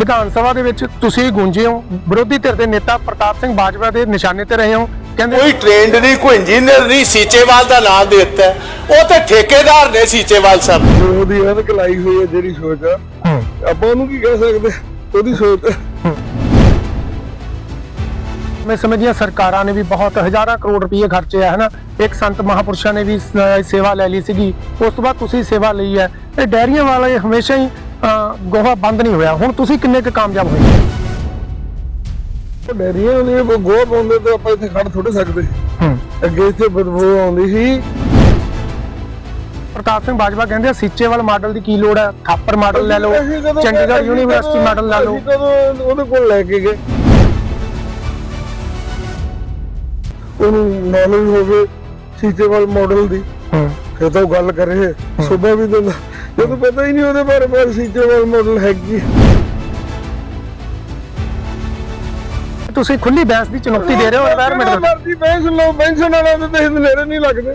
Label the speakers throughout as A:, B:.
A: ਵਿਧਾਨ ਸਭਾ ਦੇ ਵਿੱਚ ਤੁਸੀਂ ਗੂੰਜੇ ਹੋ ਵਿਰੋਧੀ ਧਿਰ ਦੇ ਨੇਤਾ ਪ੍ਰਤਾਪ ਸਿੰਘ ਬਾਜਵਾ ਦੇ ਨਿਸ਼ਾਨੇ ਤੇ ਰਹੇ ਹੋ ਕਹਿੰਦੇ
B: ਕੋਈ ਟ੍ਰੇਨਡ ਨਹੀਂ ਕੋਈ ਇੰਜੀਨੀਅਰ ਨਹੀਂ ਸੀਚੇਵਾਲ ਦਾ ਨਾਮ ਦੇ ਦਿੱਤਾ। ਉਹ ਤੇ ਠੇਕੇਦਾਰ ਨੇ ਸੀਚੇਵਾਲ ਸਾਹਿਬ।
C: ਉਹਦੀ ਅਣਕ ਲਾਈ ਹੋਈ ਹੈ ਜਿਹੜੀ ਸੋਚ ਆ। ਆਪਾਂ ਉਹਨੂੰ ਕੀ ਕਹਿ ਸਕਦੇ? ਉਹਦੀ ਸੋਚ।
A: ਮੈਂ ਸਮਝੀਆਂ ਸਰਕਾਰਾਂ ਨੇ ਵੀ ਬਹੁਤ ਹਜ਼ਾਰਾਂ ਕਰੋੜ ਰੁਪਏ ਖਰਚੇ ਆ ਹਨਾ? ਇੱਕ ਸੰਤ ਮਹਾਪੁਰਸ਼ਾਂ ਨੇ ਵੀ ਸੇਵਾ ਲੈ ਲਈ ਸੀਗੀ। ਉਸ ਤੋਂ ਬਾਅਦ ਤੁਸੀਂ ਸੇਵਾ ਲਈ ਹੈ। ਇਹ ਡੈਰੀਆਂ ਵਾਲੇ ਹਮੇਸ਼ਾ ਹੀ ਗੋਹਾ ਬੰਦ ਨਹੀਂ ਹੋਇਆ। ਹੁਣ ਤੁਸੀਂ ਕਿੰਨੇ ਕੁ ਕਾਮਯਾਬ ਹੋਏ?
C: ਡੈਰੀਆਂ ਨੇ ਉਹ ਗੋਹ ਪਾਉਂਦੇ ਤੇ ਆਪਾਂ ਇੱਥੇ ਖੜ ਥੋੜੇ ਸਕਦੇ।
A: ਹੂੰ।
C: ਅੱਗੇ ਇੱਥੇ ਬਦਬੂ ਆਉਂਦੀ ਸੀ।
A: ਪ੍ਰਤਾਪ ਸਿੰਘ ਬਾਜਵਾ ਕਹਿੰਦੇ ਆ, ਸੀਚੇਵਾਲ ਮਾਡਲ ਦੀ ਕੀ ਲੋੜ ਹੈ ਥਾਪਰ ਮਾਡਲ ਲੈ ਲਓ
C: ਅਸੀਂ ਕਦੋਂ-
A: ਚੰਡੀਗੜ੍ਹ ਯੂਨੀਵਰਸਿਟੀ ਮਾਡਲ ਲੈ ਲਓ।
C: ਅਸੀਂ ਕਦੋਂ ਉਹਦੇ ਕੋਲ ਲੈ ਕੇ ਗਏ। ਉਹਨੂੰ ਨੌਲੇਜ ਹੋਵੇ ਸੀਚੇਵਾਲ ਮਾਡਲ ਦੀ।
A: ਹੂੰ।
C: ਫਿਰ ਤਾਂ ਉਹ ਗੱਲ ਕਰੇ। ਸੁਬਾ ਵੀ ਦਿੰਦਾ ਮੈਨੂੰ ਪਤਾ ਹੀ ਨਹੀਂ ਉਹਦੇ ਬਾਰੇ ਪਰ ਸੀਟੇਬਲ ਮਾਡਲ ਹੈਗੀ
A: ਤੁਸੀਂ ਖੁੱਲੀ ਬਹਿਸ ਦੀ ਚੁਣੌਤੀ ਦੇ ਰਹੇ ਹੋ এনवायरमेंट ਨੂੰ
C: ਮਰਦੀ ਬਹਿਸ ਲੋ ਪੈਨਸ਼ਨ ਵਾਲਾ ਤੇ ਦੇਖ ਨੇੜੇ ਨਹੀਂ ਲੱਗਦੇ।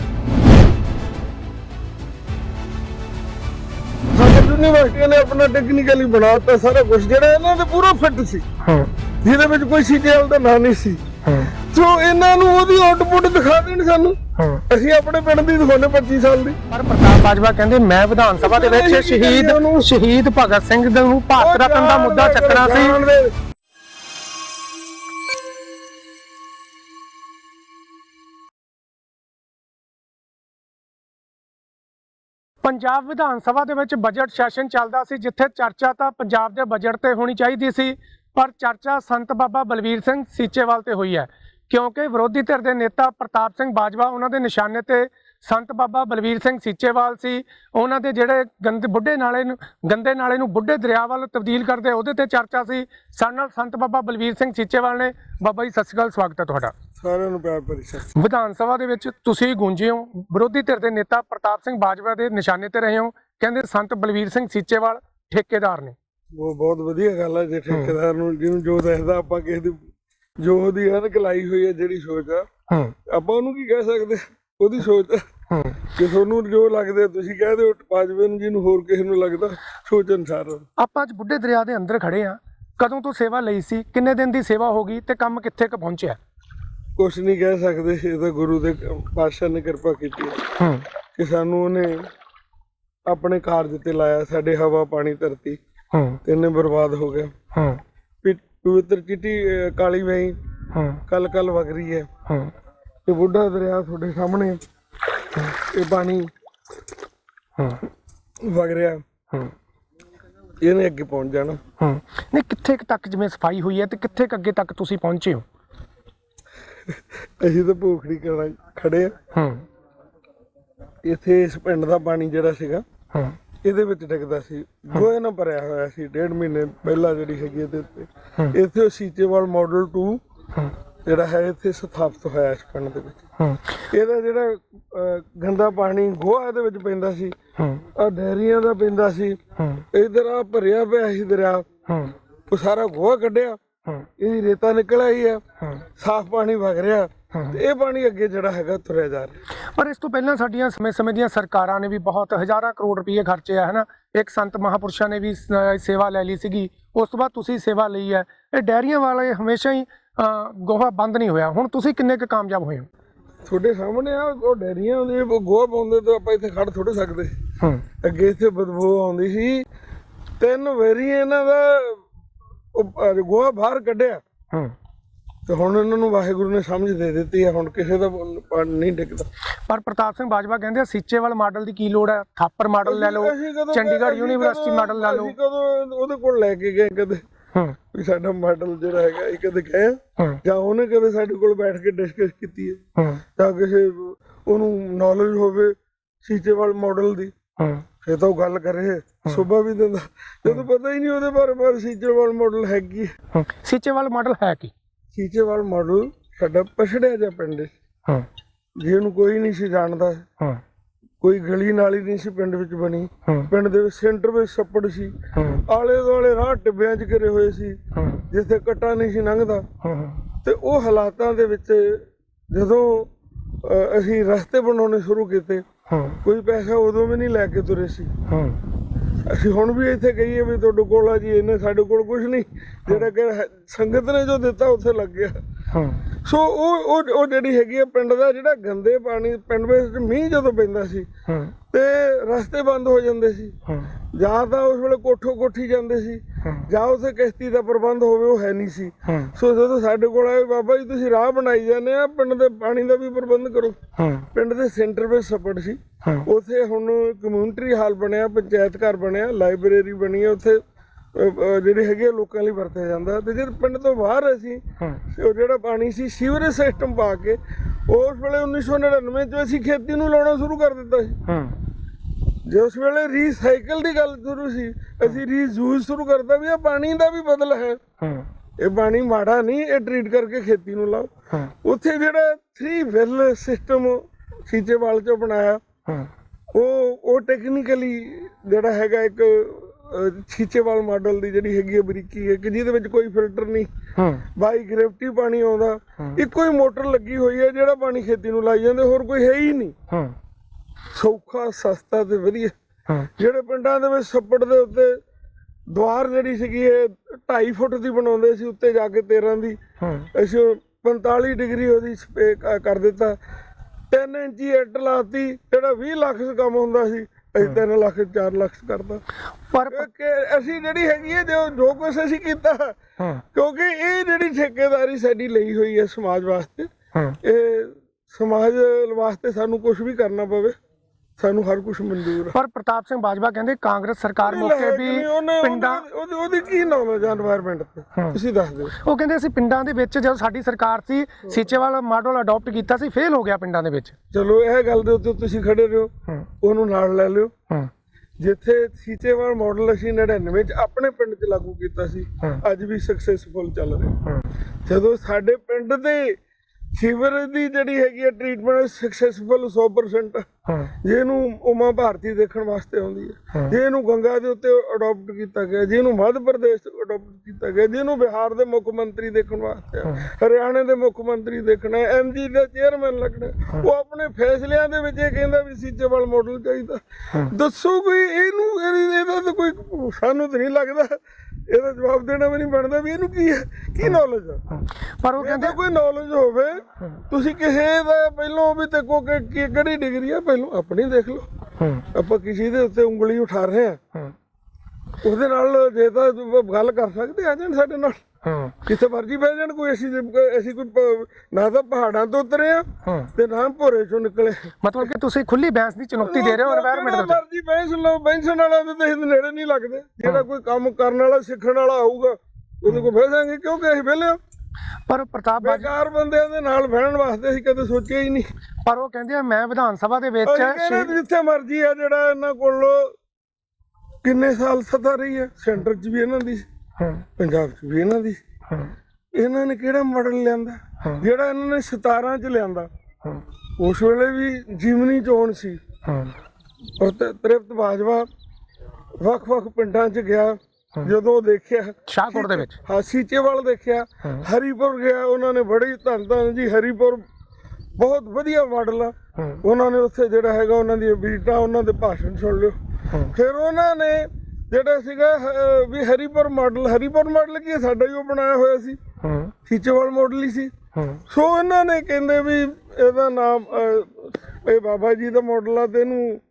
C: ਸਾਡੇ ਯੂਨੀਵਰਸਿਟੀ ਨੇ ਆਪਣਾ ਟੈਕਨੀਕਲੀ ਬਣਾਤਾ ਸਾਰਾ ਕੁਝ ਜਿਹੜਾ ਇਹਨਾਂ ਦੇ ਪੂਰਾ ਫਿੱਟ ਸੀ।
A: ਹਾਂ।
C: ਜਿਹਦੇ ਵਿੱਚ ਕੋਈ ਸੀਟੇਬਲ ਦਾ ਨਾਂ ਨਹੀਂ ਸੀ।
A: ਹਾਂ।
C: ਸੋ ਇਹਨਾਂ ਨੂੰ ਉਹਦੀ ਆਊਟਪੁੱਟ ਦਿਖਾ ਦੇਣ ਸਾਨੂੰ।
A: ਹੂੰ।
C: ਅਸੀਂ ਆਪਣੇ ਪਿੰਡ ਦੀ ਦਿਖਾਉਣੇ 25 ਸਾਲ ਦੀ।
A: ਪਰ ਪ੍ਰਤਾਪ ਬਾਜਵਾ ਕਹਿੰਦੇ ਮੈਂ ਵਿਧਾਨ ਸਭਾ ਦੇ ਵਿੱਚ ਸ਼ਹੀਦ ਸ਼ਹੀਦ ਭਗਤ ਸਿੰਘ ਦੇ ਨੂੰ ਭਾਰਤ ਰਤਨ ਦਾ ਮੁੱਦਾ ਚੱਕਣਾ ਸੀ। ਪੰਜਾਬ ਵਿਧਾਨ ਸਭਾ ਦੇ ਵਿੱਚ ਬਜਟ ਸੈਸ਼ਨ ਚੱਲਦਾ ਸੀ ਜਿੱਥੇ ਚਰਚਾ ਤਾਂ ਪੰਜਾਬ ਦੇ ਬਜਟ ਤੇ ਹੋਣੀ ਚਾਹੀਦੀ ਸੀ ਪਰ ਚਰਚਾ ਸੰਤ ਬਾਬਾ ਬਲਵੀਰ ਸਿੰਘ ਸੀਚੇਵਾਲ ਤੇ ਹੋਈ ਹੈ। ਕਿਉਂਕਿ ਵਿਰੋਧੀ ਧਿਰ ਦੇ ਨੇਤਾ ਪ੍ਰਤਾਪ ਸਿੰਘ ਬਾਜਵਾ ਉਹਨਾਂ ਦੇ ਨਿਸ਼ਾਨੇ ਤੇ ਸੰਤ ਬਾਬਾ ਬਲਵੀਰ ਸਿੰਘ ਸੀਚੇਵਾਲ ਸੀ। ਉਹਨਾਂ ਦੇ ਜਿਹੜੇ ਗੰਦੇ ਬੁੱਢੇ ਨਾਲੇ ਨੂੰ ਗੰਦੇ ਨਾਲੇ ਨੂੰ ਬੁੱਢੇ ਦਰਿਆ ਵੱਲ ਤਬਦੀਲ ਕਰਦੇ ਉਹਦੇ ਤੇ ਚਰਚਾ ਸੀ। ਸਾਡੇ ਨਾਲ ਸੰਤ ਬਾਬਾ ਬਲਵੀਰ ਸਿੰਘ ਸੀਚੇਵਾਲ ਨੇ। ਬਾਬਾ ਜੀ ਸਤਿ ਸ਼੍ਰੀ ਅਕਾਲ ਸਵਾਗਤ ਹੈ ਤੁਹਾਡਾ।
C: ਸਾਰਿਆਂ ਨੂੰ ਪਿਆਰ ਭਰੀ ਸਤਿ
A: ਵਿਧਾਨ ਸਭਾ ਦੇ ਵਿੱਚ ਤੁਸੀਂ ਗੂੰਜੇ ਹੋ। ਵਿਰੋਧੀ ਧਿਰ ਦੇ ਨੇਤਾ ਪ੍ਰਤਾਪ ਸਿੰਘ ਬਾਜਵਾ ਦੇ ਨਿਸ਼ਾਨੇ ਤੇ ਰਹੇ ਹੋ। ਕਹਿੰਦੇ ਸੰਤ ਬਲਵੀਰ ਸਿੰਘ ਸੀਚੇਵਾਲ ਠੇਕੇਦਾਰ ਨੇ।
C: ਉਹ ਬਹੁਤ ਵਧੀਆ ਗੱਲ ਹੈ ਜੇ ਠੇਕੇਦਾਰ ਨੂੰ ਜਿਹਨੂੰ ਜੋ ਦੱਸਦਾ ਆਪਾਂ ਕਿਸੇ ਦੀ ਜੋ ਉਹਦੀ ਅਣਕ ਲਾਈ ਹੋਈ ਹੈ ਜਿਹੜੀ ਸੋਚ ਆ
A: ਹੂੰ।
C: ਆਪਾਂ ਉਹਨੂੰ ਕੀ ਕਹਿ ਸਕਦੇ? ਉਹਦੀ ਸੋਚ ਆ।
A: ਹੂੰ।
C: ਜੇ ਤੁਹਾਨੂੰ ਜੋ ਲੱਗਦਾ ਤੁਸੀਂ ਕਹਿ ਦਿਓ ਪਾਜਵੇ ਨੂੰ ਜਿਹਨੂੰ ਹੋਰ ਕਿਸੇ ਨੂੰ ਲੱਗਦਾ ਸੋਚ ਅਨਸਾਰ।
A: ਆਪਾਂ ਅੱਜ ਬੁੱਢੇ ਦਰਿਆ ਦੇ ਅੰਦਰ ਖੜੇ ਆ। ਕਦੋਂ ਤੋਂ ਸੇਵਾ ਲਈ ਸੀ? ਕਿੰਨੇ ਦਿਨ ਦੀ ਸੇਵਾ ਹੋ ਗਈ? ਤੇ ਕੰਮ ਕਿੱਥੇ ਕ ਪਹੁੰਚਿਆ?
C: ਕੁਛ ਨਹੀਂ ਕਹਿ ਸਕਦੇ। ਇਹ ਤਾਂ ਗੁਰੂ ਦੇ ਪਾਤਸ਼ਾਹ ਨੇ ਕਿਰਪਾ ਕੀਤੀ ਹੈ
A: ਹੂੰ।
C: ਕਿ ਸਾਨੂੰ ਉਹਨੇ ਆਪਣੇ ਕਾਰਜ ਤੇ ਲਾਇਆ ਸਾਡੇ ਹਵਾ ਪਾਣੀ ਧਰਤੀ।
A: ਹੂੰ।
C: ਤੇ ਇਹਨੇ ਬਰਬਾਦ ਹੋ ਗਿਆ
A: ਹੂੰ।
C: ਵੀ ਪਵਿੱਤਰ ਚਿੱਟੀ ਅਹ, ਕਾਲੀ ਵਹੀਂ
A: ਹੂੰ।
C: ਕਲ ਕਲ ਵਗ ਰਹੀ ਹੈ।
A: ਹੂੰ।
C: ਤੇ ਬੁੱਢਾ ਦਰਿਆ ਤੁਹਾਡੇ ਸਾਹਮਣੇ। ਇਹ ਪਾਣੀ
A: ਹੂੰ।
C: ਵਗ ਰਿਹਾ।
A: ਹੂੰ।
C: ਇਹਨੇ ਅੱਗੇ ਪਹੁੰਚ ਜਾਣਾ।
A: ਹੂੰ। ਨਹੀਂ ਕਿੱਥੇ ਕੁ ਤੱਕ ਜਿਵੇਂ ਸਫ਼ਾਈ ਹੋਈ ਹੈ ਤੇ ਕਿੱਥੇ ਕੁ ਅੱਗੇ ਤੱਕ ਤੁਸੀਂ ਪਹੁੰਚੇ ਹੋ?
C: ਅਸੀਂ ਤਾਂ ਭੂਖੜੀ ਕਰਨ ਖੜੇ ਆ।
A: ਹੂੰ।
C: ਇੱਥੇ ਇਸ ਪਿੰਡ ਦਾ ਪਾਣੀ ਜਿਹੜਾ ਸੀਗਾ।
A: ਹੂੰ।
C: ਇਹਦੇ ਵਿੱਚ ਡਿੱਗਦਾ ਸੀ। ਗੋਹੇ ਨਾਲ ਭਰਿਆ ਹੋਇਆ ਸੀ ਡੇਢ ਮਹੀਨੇ ਪਹਿਲਾਂ ਜਿਹੜੀ ਹੈਗੀ ਇਹਦੇ ਉੱਤੇ। ਇੱਥੇ ਸੀਚੇਵਾਲ ਮਾਡਲ 2
A: ਹੂੰ।
C: ਜਿਹੜਾ ਹੈ ਇੱਥੇ ਸਥਾਪਿਤ ਹੋਇਆ ਇਸ ਪਿੰਡ ਦੇ ਵਿੱਚ। ਇਹਦਾ ਜਿਹੜਾ ਗੰਦਾ ਪਾਣੀ ਗੋਹਾ ਇਹਦੇ ਵਿੱਚ ਪੈਂਦਾ ਸੀ। ਆ ਡੈਰੀਆਂ ਦਾ ਪੈਂਦਾ ਸੀ। ਇਧਰ ਆ ਭਰਿਆ ਪਿਆ ਸੀ ਦਰਿਆ। ਉਹ ਸਾਰਾ ਗੋਹਾ ਕੱਢਿਆ। ਇਹਦੀ ਰੇਤਾ ਨਿਕਲ ਆਈ ਆ
A: ਹੂੰ।
C: ਸਾਫ਼ ਪਾਣੀ ਵਗ ਰਿਹਾ। ਤੇ ਇਹ ਪਾਣੀ ਅੱਗੇ ਜਿਹੜਾ ਹੈਗਾ ਤੁਰਿਆ ਜਾ ਰਿਹਾ।
A: ਪਰ ਇਸ ਤੋਂ ਪਹਿਲਾਂ ਸਾਡੀਆਂ ਸਮੇਂ-ਸਮੇਂ ਦੀਆਂ ਸਰਕਾਰਾਂ ਨੇ ਵੀ ਬਹੁਤ ਹਜ਼ਾਰਾਂ ਕਰੋੜ ਰੁਪਏ ਖਰਚੇ ਆ ਹਨਾ? ਇੱਕ ਸੰਤ ਮਹਾਪੁਰਸ਼ਾਂ ਨੇ ਵੀ ਸੇਵਾ ਲੈ ਲਈ ਸੀਗੀ ਉਸ ਤੋਂ ਬਾਅਦ ਤੁਸੀਂ ਸੇਵਾ ਲਈ ਹੈ ਇਹ ਡੈਰੀਆਂ ਵਾਲੇ ਹਮੇਸ਼ਾ ਹੀ ਗੋਹਾ ਬੰਦ ਨਹੀਂ ਹੋਇਆ। ਹੁਣ ਤੁਸੀਂ ਕਿੰਨੇ ਕੁ ਕਾਮਯਾਬ ਹੋਏ ਹੋ?
C: ਤੁਹਾਡੇ ਸਾਹਮਣੇ ਆ ਉਹ ਡੈਰੀਆਂ ਦੇ ਗੋਹਾ ਪਾਉਂਦੇ ਤੇ ਆਪਾਂ ਇੱਥੇ ਖੜ ਥੋੜੇ ਸਕਦੇ।
A: ਹੂੰ।
C: ਅੱਗੇ ਇੱਥੇ ਬਦਬੂ ਆਉਂਦੀ ਸੀ। ਤਿੰਨ ਵਾਰੀ ਇਹਨਾਂ ਦਾ ਉਹ ਅਹ ਗੋਹਾ ਬਾਹਰ ਕੱਢਿਆ।
A: ਹੂੰ।
C: ਤੇ ਹੁਣ ਇਹਨਾਂ ਨੂੰ ਵਾਹਿਗੁਰੂ ਨੇ ਸਮਝ ਦੇ ਦਿੱਤੀ ਹੈ ਹੁਣ ਕਿਸੇ ਦਾ ਪਾਣੀ ਨਹੀਂ ਡਿੱਗਦਾ।
A: ਪਰ ਪ੍ਰਤਾਪ ਸਿੰਘ ਬਾਜਵਾ ਕਹਿੰਦੇ ਆ, ਸੀਚੇਵਾਲ ਮਾਡਲ ਦੀ ਕੀ ਲੋੜ ਹੈ ਥਾਪਰ ਮਾਡਲ ਲੈ ਲਓ
C: ਅਸੀਂ
A: ਚੰਡੀਗੜ੍ਹ
C: ਅਸੀਂ
A: ਯੂਨੀਵਰਸਿਟੀ ਮਾਡਲ ਲੈ ਲਓ।
C: ਅਸੀਂ ਕਦੋਂ ਉਹਦੇ ਕੋਲ ਲੈ ਕੇ ਗਏ ਕਦੇ?
A: ਹੂੰ।
C: ਵੀ ਸਾਡਾ ਮਾਡਲ ਜਿਹੜਾ ਹੈਗਾ ਇਹ ਕਦੇ ਗਏ?
A: ਹੂੰ।
C: ਜਾਂ ਉਹਨੇ ਕਦੇ ਸਾਡੇ ਕੋਲ ਬੈਠ ਕੇ ਡਿਸਕਸ ਕੀਤੀ ਹੈ?
A: ਹੂੰ।
C: ਜਾਂ ਕਿਸੇ ਉਹਨੂੰ ਨੌਲੇਜ ਹੋਵੇ ਸੀਚੇਵਾਲ ਮਾਡਲ ਦੀ?
A: ਹੂੰ।
C: ਫਿਰ ਤਾਂ ਉਹ ਗੱਲ ਕਰੇ ਸੁਬਾ ਵੀ ਦਿੰਦਾ। ਜਦੋਂ ਪਤਾ ਹੀ ਨਹੀਂ ਉਹਦੇ ਬਾਰੇ ਬਾਰੇ ਸੀਚੇਵਾਲ ਮਾਡਲ ਹੈਗੀ ਹੈ।
A: ਹੂੰ। ਸੀਚੇਵਾਲ ਮਾਡਲ ਹੈ ਕੀ?
C: ਸੀਚੇਵਾਲ ਮਾਡਲ ਸਾਡਾ ਪਛੜਿਆ ਜਿਹਾ ਪਿੰਡ ਸੀ
A: ਹੂੰ।
C: ਜਿਹਨੂੰ ਕੋਈ ਨਹੀਂ ਸੀ ਜਾਣਦਾ
A: ਹੂੰ।
C: ਕੋਈ ਗਲੀ ਨਾਲੀ ਨਹੀਂ ਸੀ ਪਿੰਡ ਵਿੱਚ ਬਣੀ।
A: ਹੂੰ।
C: ਪਿੰਡ ਦੇ ਵਿੱਚ ਸੈਂਟਰ ਵਿੱਚ ਛੱਪੜ ਸੀ।
A: ਹੂੰ।
C: ਆਲੇ ਦੁਆਲੇ ਰਾਹ ਟਿੱਬਿਆਂ 'ਚ ਘਿਰੇ ਹੋਏ ਸੀ।
A: ਹੂੰ।
C: ਜਿੱਥੇ ਕੱਟਾ ਨਹੀਂ ਸੀ ਲੰਘਦਾ।
A: ਹੂੰ।
C: ਤੇ ਉਹ ਹਾਲਾਤਾਂ ਦੇ ਵਿੱਚ ਜਦੋਂ ਅਸੀਂ ਰਸਤੇ ਬਣਾਉਣੇ ਸ਼ੁਰੂ ਕੀਤੇ।
A: ਹੂੰ।
C: ਕੋਈ ਪੈਸਾ ਉਦੋਂ ਵੀ ਨਹੀਂ ਲੈ ਕੇ ਤੁਰੇ ਸੀ।
A: ਹੂੰ।
C: ਅਸੀਂ ਹੁਣ ਵੀ ਇੱਥੇ ਕਹੀਏ ਵੀ ਤੁਹਾਡੇ ਕੋਲ ਆ ਜੀ ਇਹਨੇ ਸਾਡੇ ਕੋਲ ਕੁਝ ਨਹੀਂ। ਜਿਹੜਾ ਕਿ ਸੰਗਤ ਨੇ ਜੋ ਦਿੱਤਾ ਉੱਥੇ ਲੱਗ ਗਿਆ।
A: ਹੂੰ।
C: ਸੋ ਉਹ ਉਹ ਉਹ ਜਿਹੜੀ ਹੈਗੀ ਆ ਪਿੰਡ ਦਾ ਜਿਹੜਾ ਗੰਦੇ ਪਾਣੀ ਪਿੰਡ ਵਿੱਚ ਮੀਂਹ ਜਦੋਂ ਪੈਂਦਾ ਸੀ
A: ਹੂੰ।
C: ਤੇ ਰਸਤੇ ਬੰਦ ਹੋ ਜਾਂਦੇ ਸੀ।
A: ਹੂੰ।
C: ਜਾਂ ਤਾਂ ਉਸ ਵੇਲੇ ਕੋਠੋ ਕੋਠੀ ਜਾਂਦੇ ਸੀ। ਜਾਂ ਉਥੇ ਕਿਸ਼ਤੀ ਦਾ ਪ੍ਰਬੰਧ ਹੋਵੇ ਉਹ ਹੈ ਨਹੀਂ ਸੀ। ਸੋ ਜਦੋਂ ਸਾਡੇ ਕੋਲ ਆਏ ਬਾਬਾ ਜੀ ਤੁਸੀਂ ਰਾਹ ਬਣਾਈ ਜਾਂਦੇ ਆ ਪਿੰਡ ਦੇ ਪਾਣੀ ਦਾ ਵੀ ਪ੍ਰਬੰਧ ਕਰੋ। ਪਿੰਡ ਦੇ ਸੈਂਟਰ ਵਿੱਚ ਸੱਪੜ ਸੀ। ਉਥੇ ਹੁਣ ਕਮਿਊਨਿਟੀ ਹਾਲ ਬਣਿਆ ਪੰਚਾਇਤ ਘਰ ਬਣਿਆ ਲਾਇਬ੍ਰੇਰੀ ਬਣੀ ਹੈ ਉਥੇ। ਜਿਹੜੇ ਹੈਗੇ ਲੋਕਾਂ ਲਈ ਵਰਤਿਆ ਜਾਂਦਾ। ਤੇ ਜਦ ਪਿੰਡ ਤੋਂ ਬਾਹਰ ਅਸੀਂ ਉਹ ਜਿਹੜਾ ਪਾਣੀ ਸੀ ਸੀਵਰੇਜ ਸਿਸਟਮ ਪਾ ਕੇ ਉਸ ਵੇਲੇ 1999 ਚ ਅਸੀਂ ਖੇਤੀ ਨੂੰ ਲਾਉਣਾ ਸ਼ੁਰੂ ਕਰ ਦਿੱਤਾ ਸੀ। ਜੇ ਉਸ ਵੇਲੇ ਰੀਸਾਈਕਲ ਦੀ ਗੱਲ ਸ਼ੁਰੂ ਸੀ ਅਸੀਂ ਰੀਯੂਜ਼ ਸ਼ੁਰੂ ਕਰਤਾ ਵੀ ਇਹ ਪਾਣੀ ਦਾ ਵੀ ਬਦਲ ਹੈ।
A: ਹੂੰ।
C: ਇਹ ਪਾਣੀ ਮਾੜਾ ਨਹੀਂ ਇਹ ਟ੍ਰੀਟ ਕਰਕੇ ਖੇਤੀ ਨੂੰ ਲਾਓ।
A: ਹੂੰ।
C: ਉੱਥੇ ਜਿਹੜਾ 3 ਵੈਲ ਸਿਸਟਮ ਸੀਚੇਵਾਲ ਚੋਂ ਬਣਾਇਆ
A: ਹੂੰ।
C: ਉਹ ਉਹ ਟੈਕਨੀਕਲੀ ਜਿਹੜਾ ਹੈਗਾ ਇੱਕ ਅਹ, ਸੀਚੇਵਾਲ ਮਾਡਲ ਦੀ ਜਿਹੜੀ ਹੈਗੀ ਹੈ ਬਰੀਕੀ ਹੈ ਕਿ ਜਿਹਦੇ ਵਿੱਚ ਕੋਈ ਫਿਲਟਰ ਨਹੀਂ।
A: ਹੂੰ।
C: ਬਾਈ ਗ੍ਰੈਵਿਟੀ ਪਾਣੀ ਆਉਂਦਾ। ਇੱਕੋ ਹੀ ਮੋਟਰ ਲੱਗੀ ਹੋਈ ਹੈ ਜਿਹੜਾ ਪਾਣੀ ਖੇਤੀ ਨੂੰ ਲਾਈ ਜਾਂਦੇ ਹੋਰ ਕੋਈ ਹੈ ਹੀ ਨਹੀਂ।
A: ਹੂੰ।
C: ਸੌਖਾ ਸਸਤਾ ਤੇ ਵਧੀਆ।
A: ਹੂੰ।
C: ਜਿਹੜੇ ਪਿੰਡਾਂ ਦੇ ਵਿੱਚ ਛੱਪੜ ਦੇ ਉੱਤੇ ਦੁਆਰ ਜਿਹੜੀ ਸੀਗੀ ਇਹ 2.5 ਫੁੱਟ ਦੀ ਬਣਾਉਂਦੇ ਸੀ ਉੱਤੇ ਜਾ ਕੇ 13 ਦੀ।
A: ਹੂੰ।
C: ਅਸੀਂ ਉਹ 45 ਡਿਗਰੀ ਉਹਦੀ ਸਪੇ ਕਰ ਦਿੱਤਾ। 3 ਇੰਚੀ ਇੱਟ ਲਾਤੀ ਜਿਹੜਾ 20 ਲੱਖ ਦਾ ਕੰਮ ਹੁੰਦਾ ਸੀ ਅਸੀਂ 3 ਲੱਖ 4 ਲੱਖ 'ਚ ਕਰਤਾ।
A: ਪਰ
C: ਅਸੀਂ ਜਿਹੜੀ ਹੈਗੀ ਹੈ ਜੋ ਜੋ ਕੁਝ ਅਸੀਂ ਕੀਤਾ ਕਿਉਂਕਿ ਇਹ ਜਿਹੜੀ ਠੇਕੇਦਾਰੀ ਸਾਡੀ ਲਈ ਹੋਈ ਹੈ ਸਮਾਜ ਵਾਸਤੇ ਇਹ ਸਮਾਜ ਵਾਸਤੇ ਸਾਨੂੰ ਕੁਝ ਵੀ ਕਰਨਾ ਪਵੇ। ਸਾਨੂੰ ਹਰ ਕੁਝ ਮਨਜ਼ੂਰ
A: ਪਰ ਪ੍ਰਤਾਪ ਸਿੰਘ ਬਾਜਵਾ ਕਹਿੰਦੇ ਕਾਂਗਰਸ ਸਰਕਾਰ ਮੌਕੇ ਵੀ ਪਿੰਡਾਂ
C: ਉਹਦੀ ਉਹਦੀ ਕੀ ਨੌਲੇਜ ਆ এনवायरमेंट ਤੇ? ਤੁਸੀਂ ਦੱਸ ਦਿਓ।
A: ਉਹ ਕਹਿੰਦੇ ਅਸੀਂ ਪਿੰਡਾਂ ਦੇ ਵਿੱਚ ਜਦੋਂ ਸਾਡੀ ਸਰਕਾਰ ਸੀ ਸੀਚੇਵਾਲ ਮਾਡਲ ਅਡਾਪਟ ਕੀਤਾ ਸੀ ਫੇਲ ਹੋ ਗਿਆ ਪਿੰਡਾਂ ਦੇ ਵਿੱਚ।
C: ਚਲੋ ਇਹ ਗੱਲ ਦੇ ਉੱਤੇ ਤੁਸੀਂ ਖੜੇ ਰਹੋ। ਉਹਨੂੰ ਨਾਲ ਲੈ ਲਿਓ। ਜਿੱਥੇ ਸੀਚੇਵਾਲ ਮਾਡਲ ਅਸੀਂ 99 ਚ ਆਪਣੇ ਪਿੰਡ 'ਚ ਲਾਗੂ ਕੀਤਾ ਸੀ ਅੱਜ ਵੀ ਸਕਸੈਸਫੁਲ ਚੱਲ ਰਿਹਾ। ਜਦੋਂ ਸਾਡੇ ਪਿੰਡ ਦੇ ਸੀਵਰੇਜ ਦੀ ਜਿਹੜੀ ਹੈਗੀ ਹੈ ਟ੍ਰੀਟਮੈਂਟ ਸਕਸੈਸਫੁਲ 100%
A: ਹੂੰ।
C: ਜਿਹਨੂੰ ਉਮਾ ਭਾਰਤੀ ਦੇਖਣ ਵਾਸਤੇ ਆਉਂਦੀ ਹੈ। ਜੇ ਇਹਨੂੰ ਗੰਗਾ ਦੇ ਉੱਤੇ ਅਡਾਪਟ ਕੀਤਾ ਗਿਆ ਜਿਹਨੂੰ ਮੱਧ ਪ੍ਰਦੇਸ਼ ਅਡਾਪਟ ਕੀਤਾ ਗਿਆ ਜਿਹਨੂੰ ਬਿਹਾਰ ਦੇ ਮੁੱਖ ਮੰਤਰੀ ਦੇਖਣ ਵਾਸਤੇ ਹਰਿਆਣੇ ਦੇ ਮੁੱਖ ਮੰਤਰੀ ਦੇਖਣਾ ਐਮਜੀ ਦਾ ਚੇਅਰਮੈਨ ਲੱਗਣਾ ਉਹ ਆਪਣੇ ਫੈਸਲਿਆਂ ਦੇ ਵਿੱਚ ਇਹ ਕਹਿੰਦਾ ਵੀ ਸੀਚੇਵਾਲ ਮਾਡਲ ਚਾਹੀਦਾ। ਦੱਸੋ ਕੋਈ ਇਹਨੂੰ ਇਹਦਾ ਤਾਂ ਕੋਈ ਸਾਨੂੰ ਤਾਂ ਨਹੀਂ ਲੱਗਦਾ। ਇਹਦਾ ਜਵਾਬ ਦੇਣਾ ਵੀ ਨਹੀਂ ਬਣਦਾ ਵੀ ਇਹਨੂੰ ਕੀ ਹੈ? ਕੀ ਨੌਲੇਜ ਆ?
A: ਹੂੰ। ਪਰ ਉਹ
C: ਕਹਿੰਦੇ ਕੋਈ ਨੌਲੇਜ ਹੋਵੇ ਤੁਸੀਂ ਕਿਸੇ ਦਾ ਪਹਿਲੋਂ ਵੀ ਤੇ ਕੋ ਕਿਹੜੀ ਡਿਗਰੀ ਆ? ਪਹਿਲੋਂ ਆਪਣੀ ਦੇਖ ਲਓ। ਆਪਾਂ ਕਿਸੇ ਦੇ ਉੱਤੇ ਉਂਗਲੀ ਉਠਾ ਰਹੇ ਆ
A: ਹੂੰ।
C: ਉਹਦੇ ਨਾਲ ਜੇ ਤਾਂ ਗੱਲ ਕਰ ਸਕਦੇ ਆ ਜਾਣ ਸਾਡੇ ਨਾਲ।
A: ਹਾਂ।
C: ਕਿੱਥੇ ਮਰਜ਼ੀ ਬਹਿ ਜਾਣ ਕੋਈ ਅਸੀਂ ਅਸੀਂ ਕੋਈ ਨਾ ਤਾਂ ਪਹਾੜਾਂ ਤੋਂ ਉਤਰੇ ਆ ਤੇ ਨਾ ਭੋਰੇ ਚੋਂ ਨਿਕਲੇ।
A: ਮਤਲਬ ਕਿ ਤੁਸੀਂ ਖੁੱਲੀ ਬਹਿਸ ਦੀ ਚੁਣੌਤੀ ਦੇ ਰਹੇ ਹੋ এনवायरमेंट ਦੇ
C: ਜਿਹੜਾ ਮਰਜ਼ੀ ਬਹਿਸ ਲਓ ਵਾਲਾ ਤੇ ਤੁਸੀਂ ਨੇੜੇ ਨਹੀਂ ਲੱਗਦੇ। ਜਿਹੜਾ ਕੋਈ ਕੰਮ ਕਰਨ ਵਾਲਾ ਸਿੱਖਣ ਵਾਲਾ ਆਊਗਾ ਉਹਦੇ ਕੋਲ ਬਹਿਸਾਂਗੇ ਕਿਉਂਕਿ ਅਸੀਂ ਵਿਹਲੇ ਆ
A: ਪਰ ਪ੍ਰਤਾਪ ਬਾਜੀ
C: ਬੇਕਾਰ ਬੰਦਿਆਂ ਦੇ ਨਾਲ ਬਹਿਣ ਵਾਸਤੇ ਅਸੀਂ ਕਦੇ ਸੋਚਿਆ ਹੀ ਨਹੀਂ।
A: ਪਰ ਉਹ ਕਹਿੰਦੇ ਆ ਮੈਂ ਵਿਧਾਨ ਸਭਾ ਦੇ ਵਿੱਚ
C: ਅਸੀਂ ਕਹਿੰਦੇ
A: ਸ਼ਹੀਦ-
C: ਜਿੱਥੇ ਮਰਜ਼ੀ ਆ ਜਿਹੜਾ ਇਹਨਾਂ ਕੋਲ ਕਿੰਨੇ ਸਾਲ ਸਦਾ ਰਹੀ ਹੈ ਸੈਂਟਰ 'ਚ ਵੀ ਇਹਨਾਂ ਦੀ।
A: ਹੂੰ।
C: ਪੰਜਾਬ 'ਚ ਵੀ ਇਹਨਾਂ ਦੀ।
A: ਹੂੰ।
C: ਇਹਨਾਂ ਨੇ ਕਿਹੜਾ ਮਾਡਲ ਲਿਆਂਦਾ। ਜਿਹੜਾ ਇਹਨਾਂ ਨੇ 17 'ਚ ਲਿਆਂਦਾ।
A: ਹੂੰ।
C: ਉਸ ਵੇਲੇ ਵੀ ਜਿਮਨੀ ਚੋਣ ਸੀ।
A: ਹੂੰ।
C: ਔਰ ਤ੍ਰਿਪਤ ਬਾਜਵਾ ਵੱਖ-ਵੱਖ ਪਿੰਡਾਂ 'ਚ ਗਿਆ। ਜਦੋਂ ਦੇਖਿਆ
A: ਸ਼ਾਹਕੋਟ ਦੇ ਵਿੱਚ?
C: ਹਾਂ ਸੀਚੇਵਾਲ ਦੇਖਿਆ। ਹਰੀਪੁਰ ਗਿਆ ਉਹਨਾਂ ਨੇ ਬੜੀ ਧੰਨ ਧੰਨ ਜੀ ਹਰੀਪੁਰ ਬਹੁਤ ਵਧੀਆ ਮਾਡਲ ਆ। ਉਹਨਾਂ ਨੇ ਉੱਥੇ ਜਿਹੜਾ ਹੈਗਾ ਉਹਨਾਂ ਦੀ ਬੀਟਾ ਉਹਨਾਂ ਦੇ ਭਾਸ਼ਣ ਸੁਣ ਲਿਓ। ਫਿਰ ਉਹਨਾਂ ਨੇ ਜਿਹੜਾ ਸੀਗਾ ਅਹ, ਵੀ ਹਰੀਪੁਰ ਮਾਡਲ ਹਰੀਪੁਰ ਮਾਡਲ ਕੀ ਹੈ, ਸਾਡਾ ਹੀ ਉਹ ਬਣਾਇਆ ਹੋਇਆ ਸੀ।
A: ਹੂੰ।
C: ਸੀਚੇਵਾਲ ਮਾਡਲ ਹੀ ਸੀ।
A: ਹੂੰ।
C: ਸੋ ਇਹਨਾਂ ਨੇ ਕਹਿੰਦੇ ਵੀ ਇਹਦਾ ਨਾਮ ਅਹ, ਇਹ ਬਾਬਾ ਜੀ ਦਾ ਮਾਡਲ ਆ ਤੇ ਇਹਨੂੰ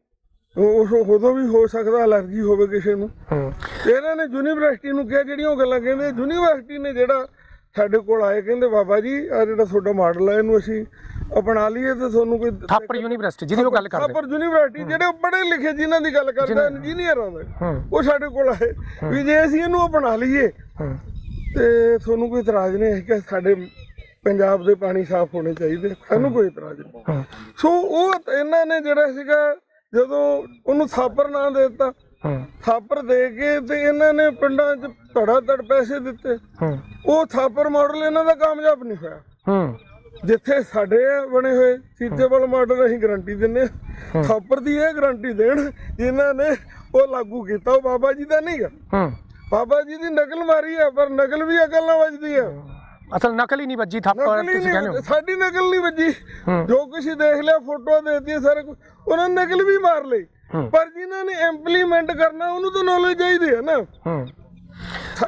C: ਉਸ ਉਦੋਂ ਵੀ ਹੋ ਸਕਦਾ ਅਲਰਜੀ ਹੋਵੇ ਕਿਸੇ ਨੂੰ।
A: ਹੂੰ।
C: ਤੇ ਇਹਨਾਂ ਨੇ ਯੂਨੀਵਰਸਿਟੀ ਨੂੰ ਕਿਹਾ ਜਿਹੜੀਆਂ ਉਹ ਗੱਲਾਂ ਕਹਿੰਦੇ ਯੂਨੀਵਰਸਿਟੀ ਨੇ ਜਿਹੜਾ ਸਾਡੇ ਕੋਲ ਆਏ ਕਹਿੰਦੇ ਬਾਬਾ ਜੀ ਆ ਜਿਹੜਾ ਤੁਹਾਡਾ ਮਾਡਲ ਆ ਇਹਨੂੰ ਅਸੀਂ ਅਪਣਾ ਲਈਏ ਤੇ ਤੁਹਾਨੂੰ ਕੋਈ
A: ਥਾਪਰ ਯੂਨੀਵਰਸਿਟੀ ਜਿਹਦੀ ਉਹ ਗੱਲ ਕਰਦੇ।
C: ਪਰ ਯੂਨੀਵਰਸਿਟੀ ਜਿਹੜੇ ਪੜ੍ਹੇ ਲਿਖੇ ਜਿਨ੍ਹਾਂ ਦੀ ਗੱਲ ਕਰਦਾ ਇੰਜੀਨੀਅਰ ਆਉਂਦੇ। ਉਹ ਸਾਡੇ ਕੋਲ ਆਏ। ਵੀ ਜੇ ਅਸੀਂ ਇਹਨੂੰ ਅਪਣਾ ਲਈਏ ਤੇ ਤੁਹਾਨੂੰ ਕੋਈ ਇਤਰਾਜ਼ ਨਹੀਂ ਹੈ ਕਿ ਸਾਡੇ ਪੰਜਾਬ ਦੇ ਪਾਣੀ ਸਾਫ਼ ਹੋਣੇ ਚਾਹੀਦੇ। ਸਾਨੂੰ ਕੋਈ ਇਤਰਾਜ਼ ਨਹੀਂ। ਸੋ ਉਹ ਇਹਨਾਂ ਨੇ ਜਿਹੜਾ ਸੀਗਾ ਜਦੋਂ ਉਹਨੂੰ ਥਾਪਰ ਨਾਂ ਦੇ ਦਿੱਤਾ ਥਾਪਰ ਦੇ ਕੇ ਤੇ ਇਹਨਾਂ ਨੇ ਪਿੰਡਾਂ 'ਚ ਧੜਾ ਧੜ ਪੈਸੇ ਦਿੱਤੇ। ਉਹ ਥਾਪਰ ਮਾਡਲ ਇਹਨਾਂ ਦਾ ਕਾਮਯਾਬ ਨਹੀਂ ਹੋਇਆ।
A: ਹੂੰ।
C: ਜਿੱਥੇ ਸਾਡੇ ਬਣੇ ਹੋਏ ਸੀਚੇਬਲ ਮਾਡਲ ਅਸੀਂ ਗਾਰੰਟੀ ਦਿੰਨੇ ਆ ਥਾਪਰ ਦੀ ਇਹ ਗਾਰੰਟੀ ਦੇਣ ਜਿਨ੍ਹਾਂ ਨੇ ਉਹ ਲਾਗੂ ਕੀਤਾ ਉਹ ਬਾਬਾ ਜੀ ਦਾ ਨਹੀਂਗਾ
A: ਹੂੰ।
C: ਬਾਬਾ ਜੀ ਦੀ ਨਕਲ ਮਾਰੀ ਆ ਪਰ ਨਕਲ ਵੀ ਅਕਲ ਨਾਲ ਵੱਜਦੀ ਆ।
A: ਅਸਲ ਨਕਲ ਹੀ ਨਹੀਂ ਵੱਜੀ ਥਾਪਰ ਤੁਸੀਂ ਕਹਿੰਦੇ ਹੋ।
C: ਸਾਡੀ ਨਕਲ ਨਹੀਂ ਵੱਜੀ। ਜੋ ਕੁਛ ਦੇਖ ਲਿਆ ਫੋਟੋ ਦੇਤੀ ਸਾਰੇ ਉਹਨਾਂ ਨੇ ਨਕਲ ਵੀ ਮਾਰ ਲਈ। ਪਰ ਜਿਨ੍ਹਾਂ ਨੇ ਇੰਪਲੀਮੈਂਟ ਕਰਨਾ ਉਹਨੂੰ ਤਾਂ ਨੌਲੇਜ ਚਾਹੀਦੀ ਹੈ ਨਾ।
A: ਹੂੰ।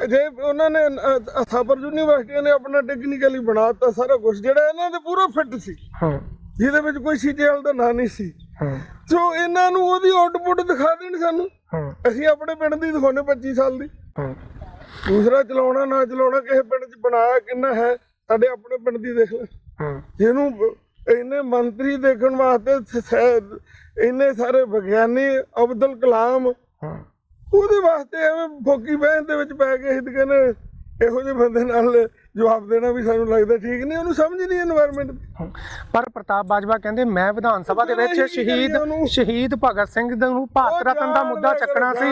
C: ਜੇ ਉਹਨਾਂ ਨੇ ਅ, ਥਾਪਰ ਯੂਨੀਵਰਸਿਟੀ ਨੇ ਆਪਣਾ ਟੈਕਨੀਕਲੀ ਬਣਾਤਾ ਸਾਰਾ ਕੁਝ ਜਿਹੜਾ ਇਹਨਾਂ ਦੇ ਪੂਰਾ ਫਿੱਟ ਸੀ।
A: ਹੂੰ।
C: ਜਿਹਦੇ ਵਿੱਚ ਕੋਈ ਸੀਜੀਐਲ ਦਾ ਨਾਂ ਨਹੀਂ ਸੀ।
A: ਹੂੰ।
C: ਸੋ ਇਹਨਾਂ ਨੂੰ ਉਹਦੀ ਆਊਟਪੁੱਟ ਦਿਖਾ ਦੇਣ ਸਾਨੂੰ
A: ਹੂੰ।
C: ਅਸੀਂ ਆਪਣੇ ਪਿੰਡ ਦੀ ਦਿਖਾਉਣੇ 25 ਸਾਲ ਦੀ।
A: ਹੂੰ।
C: ਦੂਸਰਾ ਚਲਾਉਣਾ ਨਾ ਚਲਾਉਣਾ ਕਿਸੇ ਪਿੰਡ 'ਚ ਬਣਾਇਆ ਕਿੰਨਾ ਹੈ ਸਾਡੇ ਆਪਣੇ ਪਿੰਡ ਦੀ ਦੇਖ ਲੈ।
A: ਹੂੰ।
C: ਜਿਹਨੂੰ ਬ- ਇੰਨੇ ਮੰਤਰੀ ਦੇਖਣ ਵਾਸਤੇ ਸ- ਸ- ਇੰਨੇ ਸਾਰੇ ਵਿਗਿਆਨੀ ਅਬਦੁਲ ਕਲਾਮ
A: ਹੂੰ।
C: ਉਹਦੇ ਵਾਸਤੇ ਐਵੇਂ ਫੋਕੀ ਬਹਿਣ ਦੇ ਵਿੱਚ ਪੈ ਕੇ ਹਿੱਤ ਕਰਨ ਇਹੋ ਜਿਹੇ ਬੰਦੇ ਨਾਲ ਜਵਾਬ ਦੇਣਾ ਵੀ ਸਾਨੂੰ ਲੱਗਦਾ ਠੀਕ ਨਹੀਂ ਉਹਨੂੰ ਸਮਝ ਨਹੀਂ এনवायरमेंट
A: ਪਰ ਪ੍ਰਤਾਪ ਬਾਜਵਾ ਕਹਿੰਦੇ ਮੈਂ ਵਿਧਾਨ ਸਭਾ ਦੇ ਵਿੱਚ ਸ਼ਹੀਦ ਸ਼ਹੀਦ ਭਗਤ ਸਿੰਘ ਨੂੰ ਭਾਰਤ ਰਤਨ ਦਾ ਮੁੱਦਾ ਚੱਕਣਾ ਸੀ।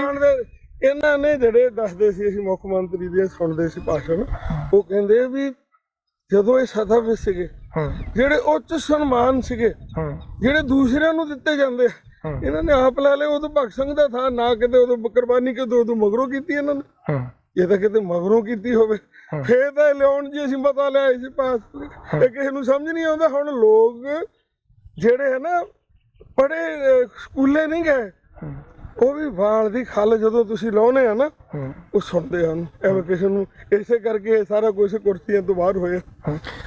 C: ਇਹਨਾਂ ਨੇ ਜਿਹੜੇ ਦੱਸਦੇ ਸੀ ਅਸੀਂ ਮੁੱਖ ਮੰਤਰੀ ਦੀਆਂ ਸੁਣਦੇ ਸੀ ਭਾਸ਼ਣ ਉਹ ਕਹਿੰਦੇ ਵੀ ਜਦੋਂ ਇਹ ਸਦਾ ਵਿੱਚ ਸੀਗੇ ਜਿਹੜੇ ਉੱਚ ਸਨਮਾਨ ਸੀਗੇ ਜਿਹੜੇ ਦੂਸਰਿਆਂ ਨੂੰ ਦਿੱਤੇ ਜਾਂਦੇ ਇਹਨਾਂ ਨੇ ਆਪ ਲੈ ਲਏ ਉਦੋਂ ਭਗਤ ਸਿੰਘ ਦਾ ਥਾਂ ਨਾ ਕਿਤੇ ਉਦੋਂ ਕੁਰਬਾਨੀ ਕਿਤੇ ਉਦੋਂ ਮਗਰੋਂ ਕੀਤੀ ਇਹਨਾਂ ਨੇ।
A: ਹੂੰ।
C: ਇਹ ਤਾਂ ਕਿਤੇ ਮਗਰੋਂ ਕੀਤੀ ਹੋਵੇ। ਫੇਰ ਤਾਂ ਲਿਆਉਣ ਜੀ ਅਸੀਂ ਮਤਾ ਲਿਆਏ ਸੀ ਪਾਸ ਇਹ ਕਿਸੇ ਨੂੰ ਸਮਝ ਨਹੀਂ ਆਉਂਦਾ। ਹੁਣ ਲੋਕ ਜਿਹੜੇ ਹੈ ਨਾ ਪੜੇ ਸਕੂਲੇ ਨਹੀਂ ਗਏ। ਉਹ ਵੀ ਵਾਲ ਦੀ ਖੱਲ ਜਦੋਂ ਤੁਸੀਂ ਲਾਉਨੇ ਆ ਨਾ ਉਹ ਸੁਣਦੇ ਹਨ। ਐਵੇਂ ਕਿਸੇ ਨੂੰ ਇਸੇ ਕਰਕੇ ਸਾਰਾ ਕੁਝ ਕੁਰਸੀਆਂ ਤੋਂ ਬਾਹਰ ਹੋਇਆ।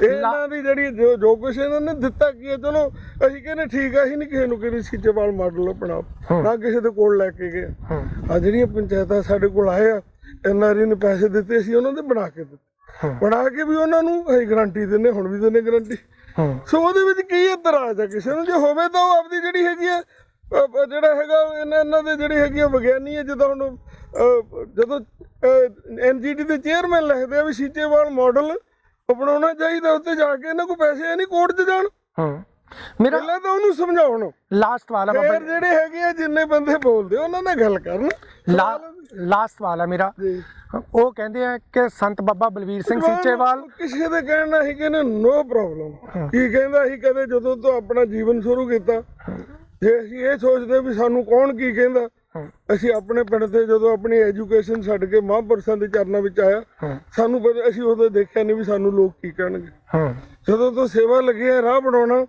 C: ਇਹਨਾਂ ਦੀ ਜਿਹੜੀ ਜੋ ਕੁਝ ਇਹਨਾਂ ਨੇ ਦਿੱਤਾ ਕੀ ਹੈ ਚਲੋ ਅਸੀਂ ਕਹਿੰਦੇ ਠੀਕ ਆ ਅਸੀਂ ਨਹੀਂ ਕਿਸੇ ਨੂੰ ਕਿਸੇ ਸੀਚੇਵਾਲ ਮਾਡਲ ਆਪਣਾ ਨਾ ਕਿਸੇ ਦੇ ਕੋਲ ਲੈ ਕੇ ਗਏ। ਆ ਜਿਹੜੀਆਂ ਪੰਚਾਇਤਾਂ ਸਾਡੇ ਕੋਲ ਆਏ ਆ ਐਨਆਰਈ ਨੇ ਪੈਸੇ ਦਿੱਤੇ ਸੀ ਉਹਨਾਂ ਦੇ ਬਣਾ ਕੇ ਦਿੱਤੇ। ਬਣਾ ਕੇ ਵੀ ਉਹਨਾਂ ਨੂੰ ਅਸੀਂ ਗਾਰੰਟੀ ਦਿੰਨੇ ਹੁਣ ਵੀ ਦਿੰਨੇ ਗਾਰੰਟੀ ਸੋ ਉਹਦੇ ਵਿੱਚ ਕੀ ਇਤਰਾਜ਼ ਆ? ਕਿਸੇ ਨੂੰ ਜੇ ਹੋਵੇ ਤਾਂ ਉਹ ਆਪਦੀ ਜਿਹੜੀ ਹੈਗੀ ਆ ਜਿਹੜਾ ਹੈਗਾ ਇਹਨਾਂ ਇਹਨਾਂ ਦੇ ਜਿਹੜੀ ਹੈਗੀ ਆ ਵਿਗਿਆਨੀ ਹੈ ਜਦੋਂ ਹੁਣ ਜਦੋਂ ਐਨਜੀਟੀ ਦੇ ਚੇਅਰਮੈਨ ਲਿਖਦੇ ਆ ਵੀ ਸੀਚੇਵਾਲ ਮਾਡਲ ਅਪਣਾਉਣਾ ਚਾਹੀਦਾ ਉੱਤੇ ਜਾ ਕੇ ਇਹਨਾਂ ਕੋਲ ਪੈਸੇ ਨਹੀਂ ਕੋਰਟ 'ਚ ਜਾਣ।
A: ਹੂੰ। ਮੇਰਾ
C: ਪਹਿਲਾਂ ਤਾਂ ਉਹਨੂੰ ਸਮਝਾਉਣ।
A: ਲਾਸਟ ਸਵਾਲ ਹੈ ਬਾਬਾ
C: ਫਿਰ ਜਿਹੜੇ ਹੈਗੇ ਆ ਜਿੰਨੇ ਬੰਦੇ ਬੋਲਦੇ ਉਹਨਾਂ ਨਾਲ ਗੱਲ ਕਰਨ।
A: ਲਾਸਟ ਸਵਾਲ ਹੈ ਮੇਰਾ। ਉਹ ਕਹਿੰਦੇ ਆ ਕਿ ਸੰਤ ਬਾਬਾ ਬਲਵੀਰ ਸਿੰਘ ਸੀਚੇਵਾਲ
C: ਕਿਸੇ ਦੇ ਕਹਿਣ ਹੀ ਕਹਿੰਦੇ ਨੋ ਪ੍ਰੋਬਲਮ ਕੀ ਕਹਿੰਦਾ ਸੀ ਕਦੇ ਜਦੋਂ ਤੋਂ ਆਪਣਾ ਜੀਵਨ ਸ਼ੁਰੂ ਕੀਤਾ। ਜੇ ਅਸੀਂ ਇਹ ਸੋਚਦੇ ਵੀ ਸਾਨੂੰ ਕੌਣ ਕੀ ਕਹਿੰਦਾ? ਅਸੀਂ ਆਪਣੇ ਪਿੰਡ ਤੇ ਜਦੋਂ ਆਪਣੀ ਐਜੂਕੇਸ਼ਨ ਛੱਡ ਕੇ ਮਹਾਂਪੁਰਸ਼ਾਂ ਦੇ ਚਰਨਾਂ ਵਿੱਚ ਆਇਆ ਸਾਨੂੰ ਪਤਾ ਅਸੀਂ ਉਦੋਂ ਦੇਖਿਆ ਨਹੀਂ ਵੀ ਸਾਨੂੰ ਲੋਕ ਕੀ ਕਹਿਣਗੇ। ਜਦੋਂ ਤੋਂ ਸੇਵਾ ਲੱਗੀ ਹੈ ਰਾਹ ਬਣਾਉਣਾ